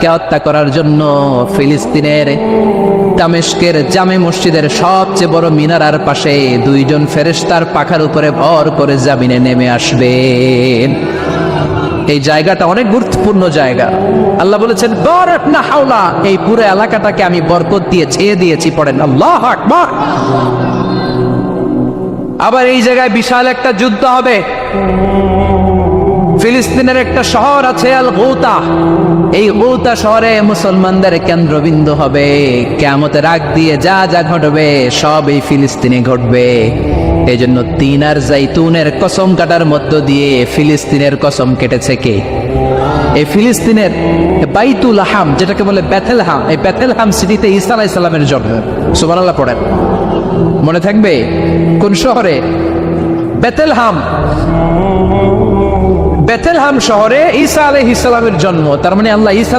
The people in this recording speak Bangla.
কে হত্যা করার জন্য ফিলিস্তিনের দামেস্কের জামে মসজিদের সবচেয়ে বড় মিনারার পাশে দুইজন ফেরেশতার পাখার উপরে ভর করে জামিনে নেমে আসবেন। এই জায়গাটা অনেক গুরুত্বপূর্ণ জায়গা। আল্লাহ বলেছেন বরফ না হাওলা এই পুরো এলাকাটাকে আমি বরকত দিয়ে ছেয়ে দিয়েছি, পড়েন। আল্লাহ আকবার। আবার এই জায়গায় বিশাল একটা যুদ্ধ হবে। ফিলিস্তিনের একটা শহর আছে আল গৌতা। এই গৌতা শহরে মুসলমানদের কেন্দ্রবিন্দু হবে। কেমতের আগ দিয়ে যা যা ঘটবে সব এই ফিলিস্তিনে ঘটবে। এই জন্য তিন আর জাইতুনের কসম কাটার মধ্য দিয়ে ফিলিস্তিনের কসম কেটেছে কে? এই ফিলিস্তিনের বাইতুল হাম, যেটাকে বলে বেথেলহাম। এই বেথেলহাম সিটিতে ঈসা আলাইহিস সালামের জন্ম। সুবহানাল্লাহ পড়েন। মনে থাকবে? কোন শহরে? বেথেলহাম। বেথেলহাম শহরে ঈসা আলহ ইসলামের জন্ম। তার মানে আল্লাহ ঈসা